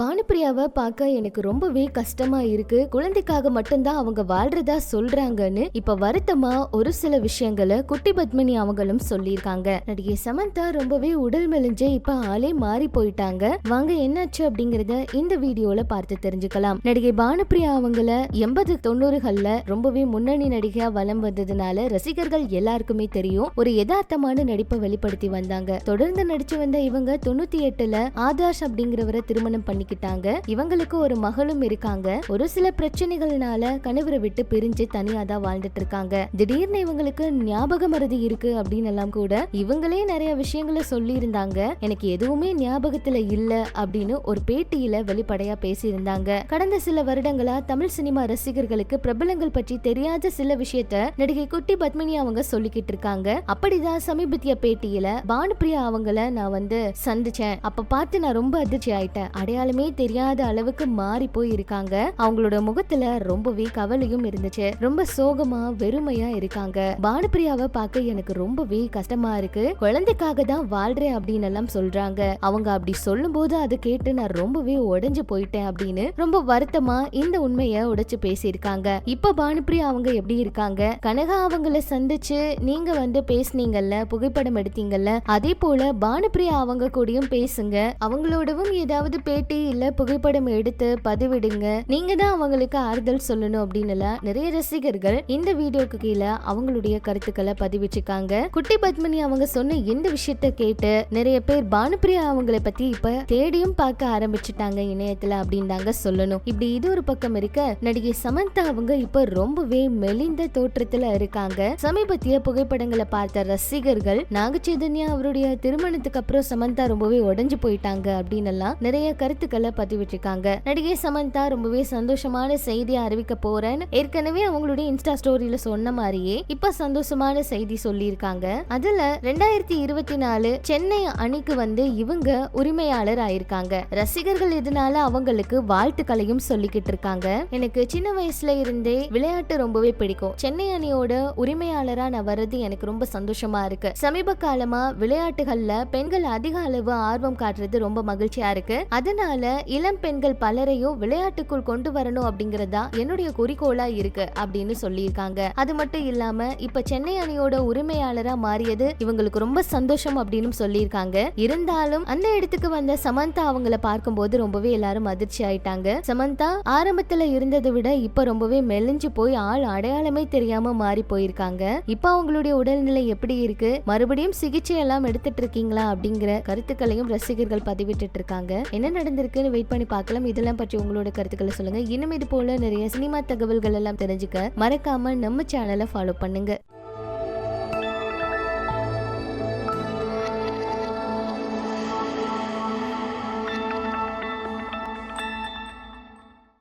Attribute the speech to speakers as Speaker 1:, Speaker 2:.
Speaker 1: பானுப்பிரியாவை பார்க்க எனக்கு ரொம்பவே கஷ்டமா இருக்கு. குழந்தைக்காக மட்டும்தான் அவங்க வாழ்றதா சொல்றாங்கன்னு இப்ப வருத்தமா ஒரு சில விஷயங்களை குட்டி பத்மினி அவங்களும் சொல்லியிருக்காங்க. நடிகை சமந்தா ரொம்பவே உடல் மெலிஞ்சு இப்ப ஆளே மாறி போயிட்டாங்க. வாங்க என்னாச்சு அப்படிங்கறத இந்த வீடியோல பார்த்து தெரிஞ்சுக்கலாம். நடிகை பானுப்பிரியா அவங்கள எண்பது தொண்ணூறுகள்ல ரொம்பவே முன்னணி நடிகையா வலம் வந்ததுனால ரசிகர்கள் எல்லாருக்குமே தெரியும். ஒரு யதார்த்தமான நடிப்பை வெளிப்படுத்தி வந்தாங்க. தொடர்ந்து நடிச்சு வந்த இவங்க தொண்ணூத்தி எட்டுல ஆதாஷ் அப்படிங்கிறவரை திருமணம் பண்ணிக்கிட்டாங்க இவங்களுக்கு ஒரு மகளும் இருக்காங்க. ஒரு சில பிரச்சனைகள்னால கணவரை விட்டு பிரிஞ்சு தனியா தான் வாழ்ந்துட்டு இருக்காங்க திடீர்னு இவங்களுக்கு ஞாபக மருதி இருக்கு அப்படின்னு எல்லாம் கூட இவங்களே நிறைய விஷயங்களை சொல்லி இருந்தாங்க எனக்கு எதுவுமே ஞாபகத்துல இல்ல அப்படின்னு ஒரு பேட்டியில வெளிப்படையா பேசியிருந்தாங்க. கடந்த சில வருடங்களா தமிழ் சினிமா ரசிகர்களுக்கு பிரபலங்கள் பற்றி தெரியாத சில விஷயத்த நடிகை குட்டி பத்மினி அவங்க சொல்லிக்கிட்டு இருக்காங்க. அப்படிதான் சமீபத்திய பேட்டியில பானுப்பிரியா அவங்கள நான் வந்து சந்திச்சேன். அப்ப பார்த்து நான் ரொம்ப அதிர்ச்சி ஆயிட்டேன். அடையாளமே தெரியாத அளவுக்கு மாறி போய் இருக்காங்க அவங்களோட முகத்துல ரொம்பவே கவலையும் இருந்துச்சு. ரொம்ப சோகமா வெறுமையா இருக்காங்க. பானுப்பிரியாவை பார்க்க எனக்கு ரொம்பவே கஷ்டமா இருக்கு. குழந்தைக்காக தான் வாழ்றேன் அப்படின்னு எல்லாம் சொல்றாங்க. அவங்க அப்படி சொல்லும் போது அதை கேட்டு நான் ரொம்பவே உடஞ்சு போயிட்டேன் அப்படின்னு ரொம்ப வருத்தமா இந்த உண்மைய உடைச்சு பேசியிருக்காங்க. இப்ப பானுப்பிரியா அவங்க எப்படி இருக்காங்க? கனகா அவங்கள சந்திச்சு நீங்க வந்து பேசுனீங்கல்ல புகைப்படம் எடுத்தீங்கல்ல அதே போல பானுப்பிரியா அவங்க கூடயும் பேசுங்க. அவங்களோடவும் ஏதாவது பேட்டி இல்ல புகைப்படம் எடுத்து பதிவிடுங்க. நீங்க தான் அவங்களுக்கு ஆறுதல் சொல்லணும் அப்படின்னு நிறைய ரசிகர்கள் இந்த வீடியோக்கு கீழே அவங்களுடைய கருத்துக்களை பதிவிச்சிருக்காங்க. குட்டி பத்மினி அவங்க சொன்ன இந்த விஷயத்த கேட்டு நிறைய பேர் பானுப்பிரியா அவங்கள பத்தி இப்ப தேடியும் பார்க்க ஆரம்பிச்சுட்டாங்க இணையத்துல அப்படின்னு தாங்க சொல்லணும். இப்படி இது ஒரு பக்கம் இருக்க நடிகை சமந்தா அவங்க இப்ப ரொம்பவே மெலிந்த தோற்றத்துல இருக்காங்க. சமீபத்திய புகைப்படங்களை பார்த்த ரசிகர்கள் நாக சைதன்யா அவருடைய திருமணத்துக்கு அப்புறம் சமந்தா ரொம்பவே உடஞ்சு போயிட்டாங்க அப்படின்னு எல்லாம் நிறைய கருத்து கருத்துக்களை பதிவிட்டிருக்காங்க. நடிகை சமந்தா ரொம்பவே சந்தோஷமான செய்தியை அறிவிக்க போறேன்னு ஏற்கனவே அவங்களுடைய இன்ஸ்டா ஸ்டோரியில சொன்ன மாதிரியே இப்ப சந்தோஷமான செய்தி சொல்லியிருக்காங்க. அதுல ரெண்டாயிரத்தி இருபத்தி நாலு சென்னை அணிக்கு வந்து இவங்க உரிமையாளர் ஆயிருக்காங்க. ரசிகர்கள் இதனால அவங்களுக்கு வாழ்த்துக்களையும் சொல்லிக்கிட்டு இருக்காங்க. எனக்கு சின்ன வயசுல இருந்தே விளையாட்டு ரொம்பவே பிடிக்கும். சென்னை அணியோட உரிமையாளரா நான் வர்றது எனக்கு ரொம்ப சந்தோஷமா இருக்கு. சமீப காலமா விளையாட்டுகள்ல பெண்கள் அதிக அளவு ஆர்வம் காட்டுறது ரொம்ப மகிழ்ச்சியா இருக்கு. அதனால இளம் பெண்கள் பலரையும் விளையாட்டுக்குள் கொண்டு வரணும் அப்படிங்கறதா என்னுடைய குறிக்கோளா இருக்கு அப்படின்னு சொல்லியிருக்காங்க. அது மட்டும் இல்லாம இப்ப சென்னை அணியோட உரிமையாளரா மாறியது இவங்களுக்கு ரொம்ப சந்தோஷம் அப்படின்னு சொல்லியிருக்காங்க. இருந்தாலும் அந்த இடத்துக்கு வந்த சமந்தா அவங்கள பார்க்கும்போது ரொம்பவே எல்லாரும் அதிர்ச்சி ஆயிட்டாங்க. சமந்தா ஆரம்பத்துல இருந்ததை விட இப்ப ரொம்பவே மெலிஞ்சு போய் ஆள் அடையாளமே தெரியாம மாறி போயிருக்காங்க. இப்ப அவங்களுடைய உடல்நிலை எப்படி இருக்கு? மறுபடியும் சிகிச்சை எல்லாம் எடுத்துட்டு இருக்கீங்களா அப்படிங்கிற கருத்துக்களையும் ரசிகர்கள் பதிவிட்டு இருக்காங்க. என்ன நடந்திருக்கு? இருக்குன்னு வெயிட் பண்ணி பார்க்கலாம். இதெல்லாம் பற்றி உங்களோட கருத்துக்களை சொல்லுங்க. இன்னும் இது போல நிறைய சினிமா தகவல்கள் எல்லாம் தெரிஞ்சுக்க மறக்காம நம்ம சேனலை ஃபாலோ பண்ணுங்க.